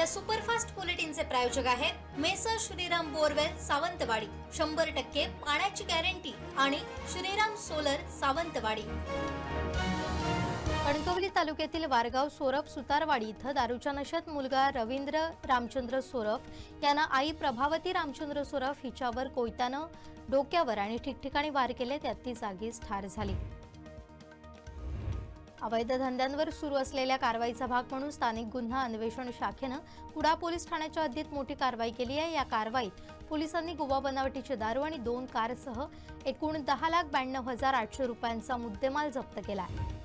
या सुपरफास्ट बुलेटिनचे प्रायोजक आहेत मेसर श्रीराम बोरवेल सावंतवाडी. शंभर टक्के पाण्याची गॅरंटी आणि श्रीराम सोलर सावंतवाडी. कणकवली तालुक्यातील वारगाव सोरफ सुतारवाडी इथं दारूच्या नशेत मुलगा रवींद्र रामचंद्र सोरफ यानं आई प्रभावती रामचंद्र सोरफ हिच्यावर कोयत्यानं डोक्यावर आणि ठिकठिकाणी वार केले त्यात ती जागीच ठार झाली. अवैध धंद्यांवर सुरू असलेल्या कारवाईचा भाग म्हणून स्थानिक गुन्हा अन्वेषण शाखेनं कुडा पोलीस ठाण्याच्या हद्दीत मोठी कारवाई केली आहे. या कारवाईत पोलिसांनी गोवा बनावटीचे दारू आणि दोन कारसह एकूण दहा लाख ब्याण्णव हजार आठशे रुपयांचा मुद्देमाल जप्त केला आहे.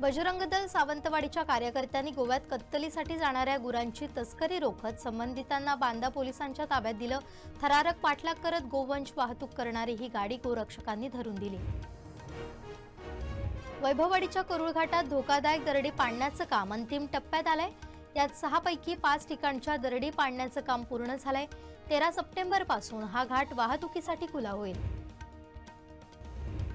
बजरंग दल सावंतवाडीच्या कार्यकर्त्यांनी गोव्यात कत्तलीसाठी जाणाऱ्या गुरांची तस्करी रोखत संबंधितांना बांदा पोलिसांच्या ताब्यात दिलं. थरारक पाठलाग करत गोवंश वाहतूक करणारी ही गाडी गोरक्षकांनी धरून दिली. वैभववाडीच्या करुळ घाटात धोकादायक दरडी पाडण्याचं काम अंतिम टप्प्यात आलंय. यात सहापैकी पाच ठिकाणच्या दरडी पाडण्याचं काम पूर्ण झालंय. तेरा सप्टेंबरपासून हा घाट वाहतुकीसाठी खुला होईल.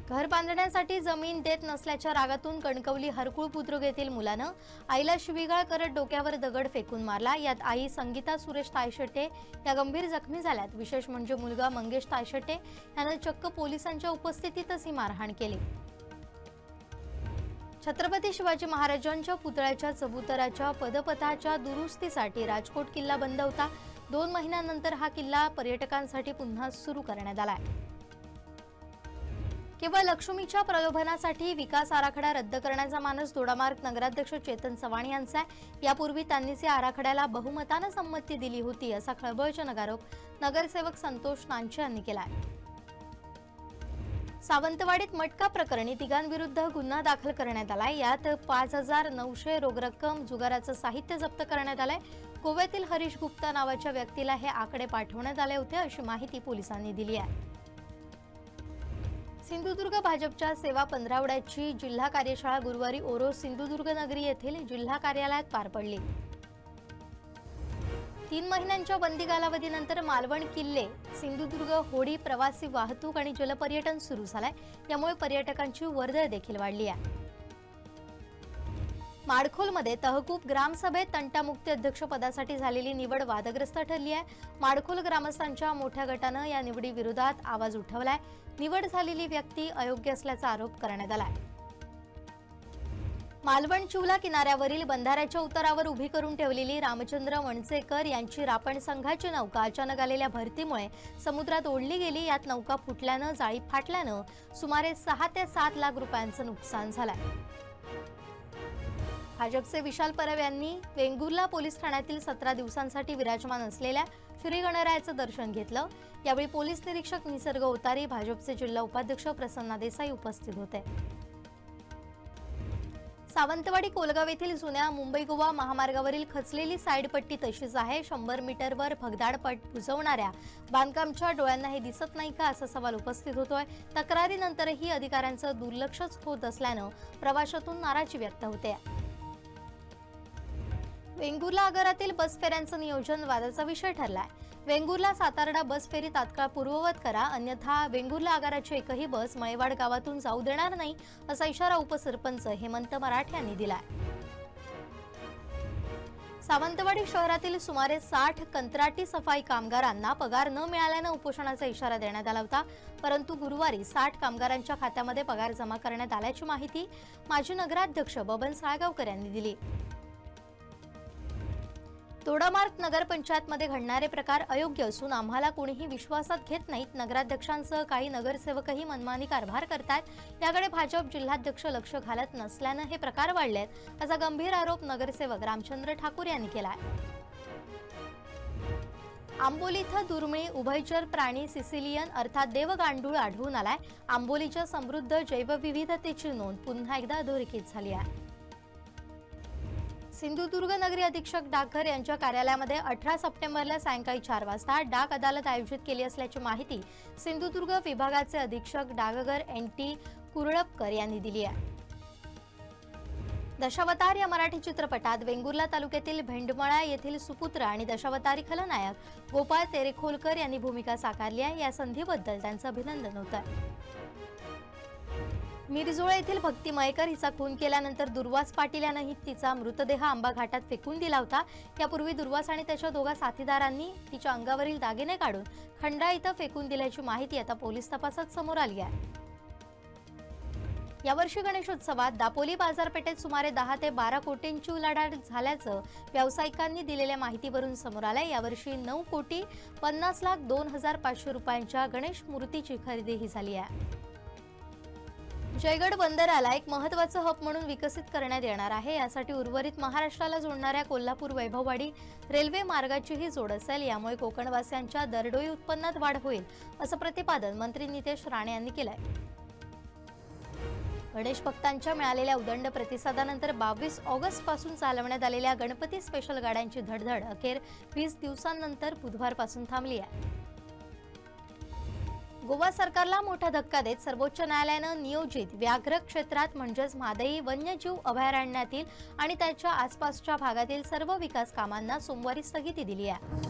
घर बांधण्यासाठी जमीन देत नसल्याच्या रागातून कणकवली हरकुळ बुद्रुक येथील मुलानं आईला शिवीगाळ करत डोक्यावर दगड फेकून मारला. यात आई संगीता सुरेश तायशेटे या गंभीर जखमी झाल्यात. विशेष म्हणजे मुलगा मंगेश तायशेटे यानं चक्क पोलिसांच्या उपस्थितीतच ही मारहाण केली. छत्रपती शिवाजी महाराजांच्या पुतळ्याच्या चबुतराच्या पदपथाच्या दुरुस्तीसाठी राजकोट किल्ला बंद होता. दोन महिन्यानंतर हा किल्ला पर्यटकांसाठी पुन्हा सुरू करण्यात आलाय केवळ लक्ष्मीच्या प्रलोभनासाठी विकास आराखडा रद्द करण्याचा मानस दोडामार्ग नगराध्यक्ष चेतन चव्हाण यांचा आहे. यापूर्वी त्यांनीच या आराखड्याला बहुमतानं संमती दिली होती असा खळबळजनक आरोप नगरसेवक संतोष नांचे यांनी केला आहे. सावंतवाडीत मटका प्रकरणी तिघांविरुद्ध गुन्हा दाखल करण्यात आलाय. यात पाच हजार नऊशे रोख रक्कम जुगाराचं साहित्य जप्त करण्यात आलंय. गोव्यातील हरीश गुप्ता नावाच्या व्यक्तीला हे आकडे पाठवण्यात आले होते अशी माहिती पोलिसांनी दिली आहे. सिंधुदुर्ग भाजपच्या सेवा पंधरावड्याची जिल्हा कार्यशाळा गुरुवारी ओरो सिंधुदुर्ग नगरी येथील जिल्हा कार्यालयात पार पडली. तीन महिन्यांच्या बंदी कालावधीनंतर मालवण किल्ले सिंधुदुर्ग होडी प्रवासी वाहतूक आणि जलपर्यटन सुरू झालंय. यामुळे पर्यटकांची वर्दळ देखील वाढली आहे. माडखोलमध्ये तहकूब ग्रामसभेत तंटामुक्ती अध्यक्षपदासाठी झालेली निवड वादग्रस्त ठरली आहे. माडखोल ग्रामस्थांच्या मोठ्या गटानं या निवडीविरोधात आवाज उठवलाय. निवड झालेली व्यक्ती अयोग्य असल्याचा आरोप करण्यात आला आहे मालवण चिवला किनाऱ्यावरील बंधाऱ्याच्या उतारावर उभी करून ठेवलेली रामचंद्र वणसेकर यांची रापण संघाची नौका अचानक आलेल्या भरतीमुळे समुद्रात ओढली गेली. यात नौका फुटल्यानं जाळी फाटल्यानं सुमारे सहा ते सात लाख रुपयांचं नुकसान झालंय. भाजपचे विशाल परब यांनी वेंगुर्ला पोलीस ठाण्यातील सतरा दिवसांसाठी विराजमान असलेल्या श्री गणरायाचं दर्शन घेतलं. यावेळी पोलीस निरीक्षक निसर्ग ओतारी भाजपचे जिल्हा उपाध्यक्ष प्रसन्ना देसाई उपस्थित होते. सावंतवाडी कोलगाव येथील जुन्या मुंबई गोवा महामार्गावरील खचलेली साईडपट्टी तशीच आहे. शंभर मीटरवर भगदाड पट बुजवणाऱ्या बांधकामच्या डोळ्यांना हे दिसत नाही का असा सवाल उपस्थित होतोय. तक्रारीनंतरही अधिकाऱ्यांचं दुर्लक्षच होत असल्यानं प्रवाशातून नाराजी व्यक्त होते. वेंगुर्ला आगारातील बस फेऱ्यांचं नियोजन वादाचा विषय ठरलाय. वेंगुर्ला सातारडा बस फेरी तात्काळ पूर्ववत करा. अन्यथा वेंगुर्ला आगाराची एकही बस मळेवाड गावातून जाऊ देणार नाही असा इशारा उपसरपंच हेमंत मराठे यांनी दिलाय. सावंतवाडी शहरातील सुमारे साठ कंत्राटी सफाई कामगारांना पगार न मिळाल्यानं उपोषणाचा इशारा देण्यात आला होता. परंतु गुरुवारी साठ कामगारांच्या खात्यामध्ये पगार जमा करण्यात आल्याची माहिती माजी नगराध्यक्ष बबन साळगावकर यांनी दिली. तोडामार्ग नगरपंचायतमध्ये घडणारे प्रकार अयोग्य असून आम्हाला कोणीही विश्वासात घेत नाहीत. नगराध्यक्षांसह काही नगरसेवकही मनमानी कारभार करतायत. याकडे भाजप जिल्हाध्यक्ष लक्ष घालत नसल्यानं हे प्रकार वाढलेत. असा गंभीर आरोप नगरसेवक रामचंद्र ठाकूर यांनी केलाय. आंबोली इथं दुर्मिळ उभयचर प्राणी सिसिलियन अर्थात देवगांडूळ आढळून आलाय. आंबोलीच्या समृद्ध जैवविविधतेची नोंद पुन्हा एकदा अधोरेखित झाली आहे. सिंधुदुर्ग नगरी अधीक्षक डाकघर यांच्या कार्यालयामध्ये अठरा सप्टेंबरला सायंकाळी चार वाजता डाक अदालत आयोजित केली असल्याची माहिती सिंधुदुर्ग विभागाचे अधीक्षक डाकघर एन टी कुरळपकर यांनी दिली आहे. दशावतार या मराठी चित्रपटात वेंगुर्ला तालुक्यातील भेंडमळा येथील सुपुत्र आणि दशावतारी खलनायक गोपाळ तेरेखोलकर यांनी भूमिका साकारली आहे. या संधीबद्दल त्यांचं अभिनंदन होतं मिरजोळे येथील भक्ती मयेकर हिचा खून केल्यानंतर दुर्वास पाटील यानंही तिचा मृतदेह आंबा घाटात फेकून दिला होता. यापूर्वी दुर्वास आणि त्याच्या दोघा साथीदारांनी तिच्या अंगावरील दागिने काढून खंडा इथं फेकून दिल्याची माहिती आता पोलीस तपासात समोर आली आहे. यावर्षी गणेशोत्सवात दापोली बाजारपेठेत सुमारे दहा ते बारा कोटींची उलाढाल झाल्याचं व्यावसायिकांनी दिलेल्या माहितीवरून समोर आलंय. यावर्षी नऊ कोटी पन्नास लाख दोन हजार पाचशे रुपयांच्या गणेश मूर्तीची खरेदीही झाली आहे. जयगड बंदराला एक महत्वाचं हब म्हणून विकसित करण्यात येणार आहे. यासाठी उर्वरित महाराष्ट्राला जोडणाऱ्या कोल्हापूर वैभववाडी रेल्वे मार्गाचीही जोड असेल. यामुळे कोकणवासियांच्या दरडोई उत्पन्नात वाढ होईल असं प्रतिपादन मंत्री नितेश राणे यांनी केलंय. गणेश भक्तांच्या मिळालेल्या उदंड प्रतिसादानंतर बावीस ऑगस्टपासून चालवण्यात आलेल्या गणपती स्पेशल गाड्यांची धडधड अखेर वीस दिवसांनंतर बुधवारपासून थांबली आहे. गोवा सरकारला मोठा धक्का देत सर्वोच्च न्यायालयानं नियोजित व्याघ्र क्षेत्रात म्हणजेच मादई वन्यजीव अभयारण्यातील आणि त्याच्या आसपासच्या भागातील सर्व विकास कामांना सोमवारी स्थगिती दिली आहे.